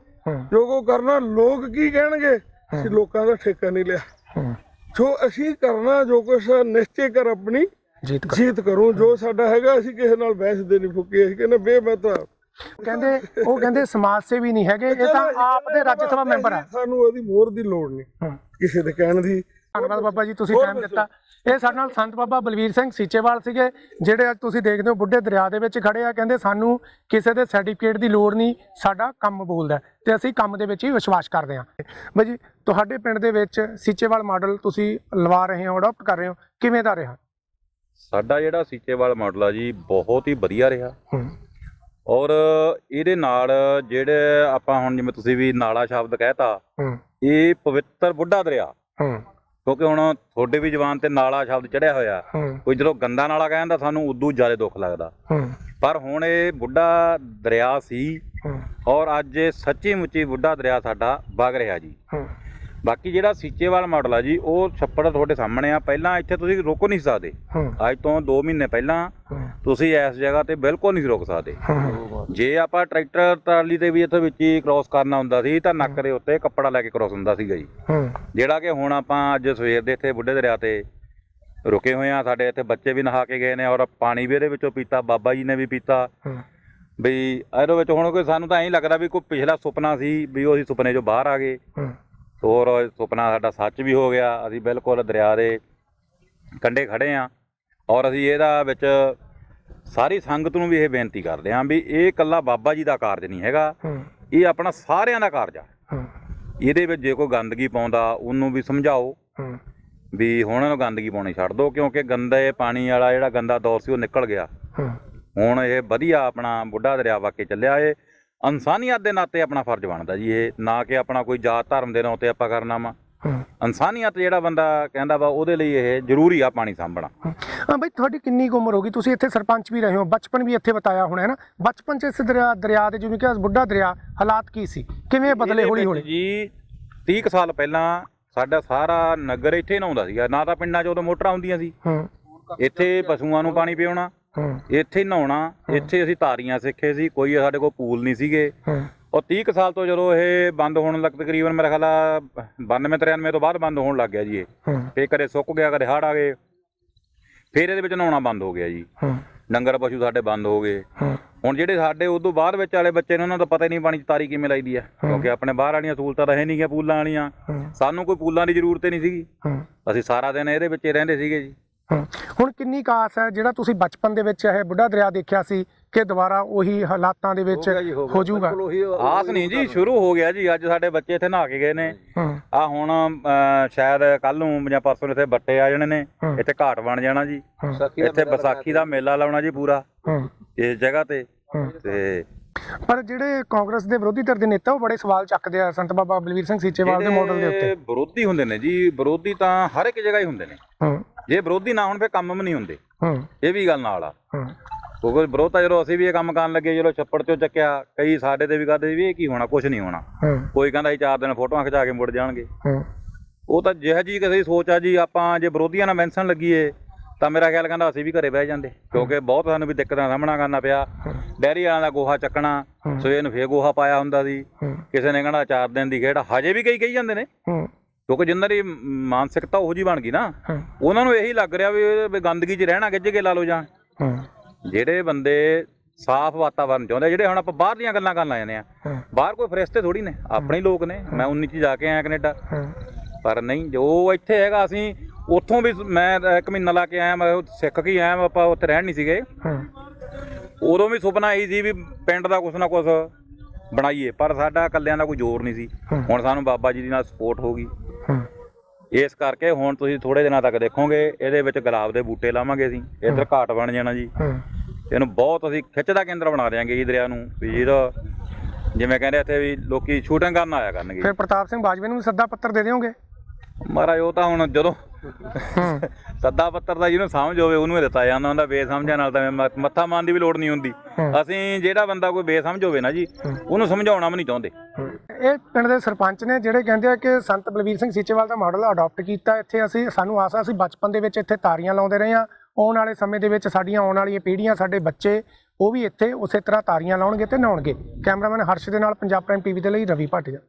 C: ਜੋ ਕੋ ਕਰਨਾ ਲੋਕ ਕੀ ਕਹਿਣਗੇ? ਅਸੀਂ ਲੋਕਾਂ ਦਾ ਠੇਕਾ ਨਹੀਂ ਲਿਆ। ਸੋ ਅਸੀਂ ਕਰਨਾ ਜੋ ਕੁਛ ਨਿਸ਼ਚੈ ਕਰ ਆਪਣੀ
A: ਜੀਤ ਕਰ।
C: ਜੋ ਸਾਡਾ ਹੈਗਾ ਅਸੀਂ ਕਿਸੇ ਨਾਲ ਬਹਿਸ ਦੇ ਨਹੀਂ ਫੁੱਕੀ। ਅਸੀਂ ਕਹਿੰਦੇ ਬੇਮਤਾ
A: ਕਹਿੰਦੇ ਉਹ ਕਹਿੰਦੇ ਸਮਾਜ ਸੇਵੀ ਨਹੀਂ ਹੈਗੇ ਇਹ ਤਾਂ ਆਪ ਦੇ ਰਾਜ ਸਭਾ ਮੈਂਬਰ ਆ।
C: ਸਾਨੂੰ ਉਹਦੀ ਮੋਹਰ ਦੀ ਲੋੜ ਨਹੀਂ ਕਿਸੇ ਦੇ ਕਹਿਣ ਦੀ।
A: ਧੰਨਵਾਦ ਬਾਬਾ ਜੀ ਤੁਸੀਂ ਟਾਈਮ। ਦਿੱਤਾ। ਇਹ ਸਾਡੇ ਨਾਲ ਸੰਤ ਬਾਬਾ ਬਲਵੀਰ ਸਿੰਘ ਸੀਚੇਵਾਲ ਸੀਗੇ ਜਿਹੜੇ ਅੱਜ ਤੁਸੀਂ ਦੇਖਦੇ ਹੋ ਬੁੱਢੇ ਦਰਿਆ ਦੇ ਵਿੱਚ ਖੜੇ ਆ। ਕਹਿੰਦੇ ਸਾਨੂੰ ਕਿਸੇ ਦੇ ਸਰਟੀਫਿਕੇਟ ਦੀ ਲੋੜ ਨਹੀਂ ਸਾਡਾ ਕੰਮ ਬੋਲਦਾ ਤੇ ਅਸੀਂ ਕੰਮ ਦੇ ਵਿੱਚ ਹੀ ਵਿਸ਼ਵਾਸ ਕਰਦੇ ਹਾਂ। ਬਾਈ ਜੀ ਤੁਹਾਡੇ ਪਿੰਡ ਦੇ ਵਿੱਚ ਸੀਚੇਵਾਲ ਮਾਡਲ ਤੁਸੀਂ ਲਵਾ ਰਹੇ ਹੋ ਅਡਾਪਟ ਕਰ ਰਹੇ ਹੋ ਕਿਵੇਂ ਦਾ ਰਿਹਾ?
D: ਸਾਡਾ ਜਿਹੜਾ ਸੀਚੇਵਾਲ ਮਾਡਲ ਆ ਜੀ ਬਹੁਤ ਹੀ ਵਧੀਆ ਰਿਹਾ।
A: ਹੂੰ।
D: ਔਰ ਇਹਦੇ ਨਾਲ ਜਿਹੜੇ ਆਪਾਂ ਹੁਣ ਜਿਵੇਂ ਤੁਸੀਂ ਵੀ ਨਾਲਾ ਸ਼ਬਦ ਕਹਿਤਾ ਇਹ ਪਵਿੱਤਰ ਬੁੱਢਾ ਦਰਿਆ।
A: ਹੂੰ।
D: ਕਿਉਂਕਿ ਹੁਣ ਤੁਹਾਡੇ ਵੀ ਜ਼ਬਾਨ ਤੇ ਨਾਲਾ ਸ਼ਬਦ ਚੜਿਆ ਹੋਇਆ ਕੋਈ ਜਦੋਂ ਗੰਦਾ ਨਾਲਾ ਕਹਿੰਦਾ ਸਾਨੂੰ ਉਦੋਂ ਜ਼ਿਆਦਾ ਦੁੱਖ ਲੱਗਦਾ।
A: ਹੂੰ।
D: ਪਰ ਹੁਣ ਇਹ ਬੁੱਢਾ ਦਰਿਆ ਸੀ ਔਰ ਅੱਜ ਇਹ ਸੱਚੀ ਮੁੱਚੀ ਬੁੱਢਾ ਦਰਿਆ ਸਾਡਾ ਵਗ ਰਿਹਾ ਜੀ।
A: ਹੂੰ।
D: ਬਾਕੀ ਜਿਹੜਾ ਸੀਚੇਵਾਲ ਮਾਡਲ ਆ ਜੀ ਉਹ ਛੱਪੜ ਤੁਹਾਡੇ ਸਾਹਮਣੇ ਆ। ਪਹਿਲਾਂ ਇੱਥੇ ਤੁਸੀਂ ਰੁਕ ਨਹੀਂ ਸਕਦੇ। ਅੱਜ ਤੋਂ 2 ਮਹੀਨੇ ਪਹਿਲਾਂ ਤੁਸੀਂ ਇਸ ਜਗ੍ਹਾ ਤੇ ਬਿਲਕੁਲ ਨਹੀਂ ਰੁਕ ਸਕਦੇ। ਜੇ ਆਪਾਂ ਟਰੈਕਟਰ ਟਰਾਲੀ ਤੇ ਵੀ ਇੱਥੇ ਵਿੱਚ ਹੀ ਕ੍ਰਾਸ ਕਰਨਾ ਹੁੰਦਾ ਸੀ ਤਾਂ ਨੱਕ ਦੇ ਉੱਤੇ ਕੱਪੜਾ ਲੈ ਕੇ ਕ੍ਰਾਸ ਹੁੰਦਾ ਸੀਗਾ ਜੀ। ਜਿਹੜਾ ਕਿ ਹੁਣ ਆਪਾਂ ਅੱਜ ਸਵੇਰ ਦੇ ਇੱਥੇ ਬੁੱਢੇ ਦਰਿਆ ਤੇ ਰੁਕੇ ਹੋਏ ਆ ਸਾਡੇ ਇੱਥੇ ਬੱਚੇ ਵੀ ਨਹਾ ਕੇ ਗਏ ਨੇ ਔਰ ਪਾਣੀ ਵੀ ਇਹਦੇ ਵਿੱਚੋਂ ਪੀਤਾ ਬਾਬਾ ਜੀ ਨੇ ਵੀ ਪੀਤਾ। ਵੀ ਇਹਦੇ ਵਿੱਚ ਹੁਣ ਕੋਈ ਸਾਨੂੰ ਤਾਂ ਐਂ ਲੱਗਦਾ ਵੀ ਕੋਈ ਪਿਛਲਾ ਸੁਪਨਾ ਸੀ ਵੀ ਉਹ ਅਸੀਂ ਸੁਪਨੇ 'ਚੋਂ ਬਾਹਰ ਆ ਗਏ।
A: ਹੂੰ
D: ਔਰ ਸੁਪਨਾ ਸਾਡਾ ਸੱਚ ਵੀ ਹੋ ਗਿਆ ਅਸੀਂ ਬਿਲਕੁਲ ਦਰਿਆ ਦੇ ਕੰਢੇ ਖੜੇ ਆ ਔਰ ਅਸੀਂ ਇਹਦਾ ਵਿੱਚ ਸਾਰੀ ਸੰਗਤ ਨੂੰ ਵੀ ਇਹ ਬੇਨਤੀ ਕਰਦੇ ਹਾਂ ਵੀ ਇਹ ਇਕੱਲਾ ਬਾਬਾ ਜੀ ਦਾ ਕਾਰਜ ਨਹੀਂ ਹੈਗਾ ਇਹ ਆਪਣਾ ਸਾਰਿਆਂ ਦਾ ਕਾਰਜ ਆ। ਇਹਦੇ ਵਿੱਚ ਜੇ ਕੋਈ ਗੰਦਗੀ ਪਾਉਂਦਾ ਉਹਨੂੰ ਵੀ ਸਮਝਾਓ ਵੀ ਹੁਣ ਇਹਨੂੰ ਗੰਦਗੀ ਪਾਉਣੀ ਛੱਡ ਦਿਓ ਕਿਉਂਕਿ ਗੰਦੇ ਪਾਣੀ ਵਾਲਾ ਜਿਹੜਾ ਗੰਦਾ ਦੌਰ ਸੀ ਉਹ ਨਿਕਲ ਗਿਆ। ਹੁਣ ਇਹ ਵਧੀਆ ਆਪਣਾ ਬੁੱਢਾ ਦਰਿਆ ਵਾਕੇ ਚੱਲਿਆ ਇਹ ਇਨਸਾਨੀਅਤ ਦੇ ਨਾਤੇ ਆਪਣਾ ਫਰਜ਼ ਬਣਦਾ ਜੀ ਇਹ ਨਾ ਕਿ ਆਪਣਾ ਕੋਈ ਜਾਤ ਧਰਮ ਦੇ ਨਾਂ ਤੇ ਆਪਾਂ ਕਰਨਾ ਵਾ। ਇਨਸਾਨੀਅਤ ਜਿਹੜਾ ਬੰਦਾ ਕਹਿੰਦਾ ਵਾ ਉਹਦੇ ਲਈ ਇਹ ਜ਼ਰੂਰੀ ਆ ਪਾਣੀ ਸਾਂਭਣਾ।
A: ਹਾਂ। ਬਈ ਤੁਹਾਡੀ ਕਿੰਨੀ ਉਮਰ ਹੋ ਗਈ? ਤੁਸੀਂ ਇੱਥੇ ਸਰਪੰਚ ਵੀ ਰਹੇ ਹੋ ਬਚਪਨ ਵੀ ਇੱਥੇ ਬਤਾਇਆ ਹੋਣਾ ਹੈ ਨਾ। ਬਚਪਨ ਚ ਇਸ ਦਰਿਆ ਦਰਿਆ ਦੇ ਜਿਵੇਂ ਕਿ ਬੁੱਢਾ ਦਰਿਆ ਹਾਲਾਤ ਕੀ ਸੀ? ਕਿਵੇਂ ਬਦਲੇ ਹੌਲੀ ਹੌਲੀ
D: ਜੀ 30 ਕੁ ਸਾਲ ਪਹਿਲਾਂ ਸਾਡਾ ਸਾਰਾ ਨਗਰ ਇੱਥੇ ਹੀ ਨਹਾਉਂਦਾ ਸੀਗਾ। ਨਾ ਤਾਂ ਪਿੰਡਾਂ 'ਚ ਉਦੋਂ ਮੋਟਰਾਂ ਹੁੰਦੀਆਂ ਸੀ।
A: ਹੂੰ।
D: ਇੱਥੇ ਪਸ਼ੂਆਂ ਨੂੰ ਪਾਣੀ ਪਿਉਣਾ ਇੱਥੇ ਹੀ ਨਹਾਉਣਾ ਇੱਥੇ ਅਸੀਂ ਤਾਰੀਆਂ ਸਿੱਖੇ ਸੀ ਕੋਈ ਸਾਡੇ ਕੋਲ ਪੂਲ ਨਹੀਂ ਸੀਗੇ। ਉਹ 30 ਕੁ ਸਾਲ ਤੋਂ ਜਦੋਂ ਇਹ ਬੰਦ ਹੋਣ ਲੱਗ ਤਕਰੀਬਨ ਮੇਰਾ ਖਿਆਲ ਆ 92 93 ਤੋਂ ਬਾਅਦ ਬੰਦ ਹੋਣ ਲੱਗ ਗਿਆ ਜੀ ਇਹ। ਤੇ ਕਦੇ ਸੁੱਕ ਗਿਆ ਕਦੇ ਹੜ੍ਹ ਆ ਗਏ। ਫਿਰ ਇਹਦੇ ਵਿੱਚ ਨਹਾਉਣਾ ਬੰਦ ਹੋ ਗਿਆ ਜੀ। ਡੰਗਰ ਪਸ਼ੂ ਸਾਡੇ ਬੰਦ ਹੋ ਗਏ। ਹੁਣ ਜਿਹੜੇ ਸਾਡੇ ਉਦੋਂ ਬਾਅਦ ਵਿੱਚ ਵਾਲੇ ਬੱਚੇ ਨੇ ਉਹਨਾਂ ਦਾ ਪਤਾ ਹੀ ਨਹੀਂ ਪਾਣੀ ਚ ਤਾਰੀ ਕਿਵੇਂ ਲਾਈਦੀ ਆ। ਕਿਉਂਕਿ ਆਪਣੇ ਬਾਹਰ ਵਾਲੀਆਂ ਸਹੂਲਤਾਂ ਤਾਂ ਹੈ ਨਹੀਂ ਗਿਆ ਪੂਲਾਂ ਵਾਲੀਆਂ। ਸਾਨੂੰ ਕੋਈ ਪੂਲਾਂ ਦੀ ਜ਼ਰੂਰਤ ਹੀ ਨਹੀਂ ਸੀਗੀ। ਅਸੀਂ ਸਾਰਾ ਦਿਨ ਇਹਦੇ ਵਿੱਚ ਰਹਿੰਦੇ ਸੀਗੇ ਜੀ।
A: ਹੁਣ ਕਿੰਨੀ ਕਾਸ ਹੈ ਜਿਹੜਾ ਤੁਸੀਂ ਬਚਪਨ ਦੇ ਵਿੱਚ ਇਹ ਬੁੱਢਾ ਦਰਿਆ ਦੇਖਿਆ ਸੀ ਕਿ ਦੁਬਾਰਾ ਉਹੀ ਹਾਲਾਤਾਂ ਦੇ ਵਿੱਚ ਹੋ ਜਾਊਗਾ
D: ਆਸ ਨਹੀਂ ਜੀ ਸ਼ੁਰੂ ਹੋ ਗਿਆ ਜੀ। ਅੱਜ ਸਾਡੇ ਬੱਚੇ ਇੱਥੇ ਨਹਾ ਕੇ ਗਏ ਨੇ।
A: ਹੂੰ।
D: ਆ ਹੁਣ ਸ਼ਾਇਦ ਕੱਲ ਨੂੰ ਜਾਂ ਪਰਸੋਂ ਨੂੰ ਇੱਥੇ ਬੱਟੇ ਆ ਜਾਣੇ ਨੇ। ਇੱਥੇ ਘਾਟ ਬਣ ਜਾਣਾ ਜੀ। ਇੱਥੇ ਵਿਸਾਖੀ ਦਾ ਮੇਲਾ ਲਾਉਣਾ ਜੀ ਪੂਰਾ। ਇਸ ਜਗ੍ਹਾ ਤੇ। ਤੇ
A: ਪਰ ਜਿਹੜੇ ਕਾਂਗਰਸ ਦੇ ਵਿਰੋਧੀ ਧਿਰ ਦੇ ਨੇਤਾ ਉਹ ਬੜੇ ਸਵਾਲ ਚੱਕਦੇ ਆ। ਸੰਤ ਬਾਬਾ ਬਲਵੀਰ ਸਿੰਘ ਸੀਚੇਵਾਲ ਦੇ ਮਾਡਲ ਦੇ ਉੱਤੇ।
D: ਵਿਰੋਧੀ ਹੁੰਦੇ ਨੇ ਜੀ ਵਿਰੋਧੀ ਤਾਂ ਹਰ ਇੱਕ ਜਗ੍ਹਾ ਹੀ ਹੁੰਦੇ ਨੇ।
A: ਹੂੰ।
D: ਜੇ ਵਿਰੋਧੀ ਨਾ ਹੋਣ ਫਿਰ ਕੰਮ ਵੀ ਨਹੀਂ ਹੁੰਦੇ।
A: ਹੂੰ।
D: ਇਹ ਵੀ ਗੱਲ ਨਾਲ ਆ।
A: ਹੂੰ।
D: ਕਿਉਂਕਿ ਵਿਰੋਧ ਤਾਂ ਜਦੋਂ ਅਸੀਂ ਵੀ ਇਹ ਕੰਮ ਕਰਨ ਲੱਗੇ ਜਦੋਂ ਛੱਪੜ ਚੋਂ ਚੱਕਿਆ ਕਈ ਸਾਡੇ ਤੇ ਵੀ ਕਹਦੇ ਵੀ ਇਹ ਕੀ ਹੋਣਾ ਕੁਝ ਨਹੀਂ ਹੋਣਾ। ਕੋਈ ਕਹਿੰਦਾ ਸੀ ਚਾਰ ਦਿਨ ਫੋਟੋਆਂ ਖਿਚਾ ਕੇ ਮੁੜ ਜਾਣਗੇ। ਉਹ ਤਾਂ ਜਿਹੋ ਜੀ ਕਿਸੇ ਸੋਚ ਆ ਜੀ ਆਪਾਂ ਜੇ ਵਿਰੋਧੀਆਂ ਨਾਲ ਮੈਂਸਨ ਲੱਗੀਏ ਤਾਂ ਮੇਰਾ ਖਿਆਲ ਕਹਿੰਦਾ ਅਸੀਂ ਵੀ ਘਰੇ ਬਹਿ ਜਾਂਦੇ। ਕਿਉਂਕਿ ਬਹੁਤ ਸਾਨੂੰ ਵੀ ਦਿੱਕਤਾਂ ਦਾ ਸਾਹਮਣਾ ਕਰਨਾ ਪਿਆ। ਡੈਰੀ ਵਾਲਿਆਂ ਦਾ ਗੋਹਾ ਚੱਕਣਾ ਸਵੇਰ ਨੂੰ ਫੇਰ ਗੋਹਾ ਪਾਇਆ ਹੁੰਦਾ ਸੀ। ਕਿਸੇ ਨੇ ਕਹਿੰਦਾ ਚਾਰ ਦਿਨ ਦੀ ਖੇਡ ਹਜੇ ਵੀ ਕਈ ਕਹੀ ਜਾਂਦੇ ਨੇ। ਕਿਉਂਕਿ ਜਿੰਨਾਂ ਦੀ ਮਾਨਸਿਕਤਾ ਉਹੋ ਜੀ ਬਣ ਗਈ ਨਾ। ਉਹਨਾਂ ਨੂੰ ਇਹੀ ਲੱਗ ਰਿਹਾ ਵੀ ਗੰਦਗੀ 'ਚ ਰਹਿਣਾ ਗਿੱਜ ਕੇ ਲਾ ਲਓ ਜਾਂ ਜਿਹੜੇ ਬੰਦੇ ਸਾਫ਼ ਵਾਤਾਵਰਨ ਚਾਹੁੰਦੇ ਜਿਹੜੇ ਹੁਣ ਆਪਾਂ ਬਾਹਰ ਦੀਆਂ ਗੱਲਾਂ ਕਰਨ ਲੱਗ ਜਾਂਦੇ ਆ। ਬਾਹਰ ਕੋਈ ਫਰਿਸ਼ਤੇ ਥੋੜੀ ਨੇ ਆਪਣੇ ਹੀ ਲੋਕ ਨੇ। ਮੈਂ 19 ਚ ਜਾ ਕੇ ਆਇਆ ਕੈਨੇਡਾ। ਪਰ ਨਹੀਂ ਜੋ ਇੱਥੇ ਹੈਗਾ ਅਸੀਂ ਉੱਥੋਂ ਵੀ ਮੈਂ ਇੱਕ ਮਹੀਨਾ ਲਾ ਕੇ ਆਇਆ ਮੈਂ ਸਿੱਖ ਕੇ ਆਇਆ ਆਪਾਂ ਉੱਥੇ ਰਹਿਣ ਨਹੀਂ ਸੀਗੇ। ਉਦੋਂ ਵੀ ਸੁਪਨਾ ਇਹੀ ਸੀ ਵੀ ਪਿੰਡ ਦਾ ਕੁਛ ਨਾ ਕੁਛ ਬਣਾਈਏ ਪਰ ਸਾਡਾ ਇਕੱਲਿਆਂ ਦਾ ਕੋਈ ਜ਼ੋਰ ਨਹੀਂ ਸੀ। ਹੁਣ ਸਾਨੂੰ ਬਾਬਾ ਜੀ ਦੀ ਨਾਲ ਸਪੋਰਟ ਹੋ ਗਈ। ਇਸ ਕਰਕੇ ਹੁਣ ਤੁਸੀਂ ਥੋੜੇ ਦਿਨਾਂ ਤੱਕ ਦੇਖੋਗੇ ਇਹਦੇ ਵਿੱਚ ਗੁਲਾਬ ਦੇ ਬੂਟੇ ਲਾਵਾਂਗੇ ਅਸੀਂ। ਇੱਧਰ ਘਾਟ ਬਣ ਜਾਣਾ ਜੀ। ਇਹਨੂੰ ਬਹੁਤ ਅਸੀਂ ਖਿੱਚ ਦਾ ਕੇਂਦਰ ਬਣਾ ਦਿਆਂਗੇ ਜੀ ਦਰਿਆ ਨੂੰ ਵੀ ਜਿਵੇਂ ਕਹਿੰਦੇ ਇੱਥੇ ਵੀ ਲੋਕੀ ਸ਼ੂਟਿੰਗ ਕਰਨ ਆਇਆ ਕਰਨਗੇ
A: ਫਿਰ ਪ੍ਰਤਾਪ ਸਿੰਘ ਬਾਜਵੇ ਨੂੰ ਸੱਦਾ ਪੱਤਰ ਦੇ ਦਿਓਗੇ?
D: ਮਹਾਰਾਜ ਉਹ ਤਾਂ ਹੁਣ ਜਦੋਂ ਸੱਦਾ ਪੱਤਰ ਦਾ ਜਿਹਨੂੰ ਸਮਝ ਹੋਵੇ ਉਹਨੂੰ ਹੀ ਦਿੱਤਾ ਜਾਂਦਾ ਹੁੰਦਾ ਬੇਸਮਝਾਂ ਨਾਲ ਤਾਂ ਮ- ਮੱਥਾ ਮਾਰਨ ਦੀ ਵੀ ਲੋੜ ਨਹੀਂ ਹੁੰਦੀ। ਅਸੀਂ ਜਿਹੜਾ ਬੰਦਾ ਕੋਈ ਬੇਸਮਝ ਹੋਵੇ ਨਾ ਜੀ ਉਹਨੂੰ ਸਮਝਾਉਣਾ ਵੀ ਨਹੀਂ ਚਾਹੁੰਦੇ।
A: ਇਹ ਪਿੰਡ ਦੇ ਸਰਪੰਚ ਨੇ ਜਿਹੜੇ ਕਹਿੰਦੇ ਆ ਕਿ ਸੰਤ ਬਲਵੀਰ ਸਿੰਘ ਸੀਚੇਵਾਲ ਦਾ ਮਾਡਲ ਅਡਾਪਟ ਕੀਤਾ ਇੱਥੇ ਅਸੀਂ ਸਾਨੂੰ ਆਸ ਆ ਅਸੀਂ ਬਚਪਨ ਦੇ ਵਿੱਚ ਇੱਥੇ ਤਾਰੀਆਂ ਲਾਉਂਦੇ ਰਹੇ ਆ ਆਉਣ ਵਾਲੇ ਸਮੇਂ ਦੇ ਵਿੱਚ ਸਾਡੀਆਂ ਆਉਣ ਵਾਲੀਆਂ ਪੀੜ੍ਹੀਆਂ ਸਾਡੇ ਬੱਚੇ ਉਹ ਵੀ ਇੱਥੇ ਉਸੇ ਤਰ੍ਹਾਂ ਤਾਰੀਆਂ ਲਾਉਣਗੇ ਤੇ ਨਹਾਉਣਗੇ। ਕੈਮਰਾਮੈਨ ਹਰਸ਼ ਦੇ ਨਾਲ ਪੰਜਾਬ ਪ੍ਰਾਈਮ ਟੀਵੀ ਦੇ ਲਈ ਰਵੀ ਭਾਟੀਆ।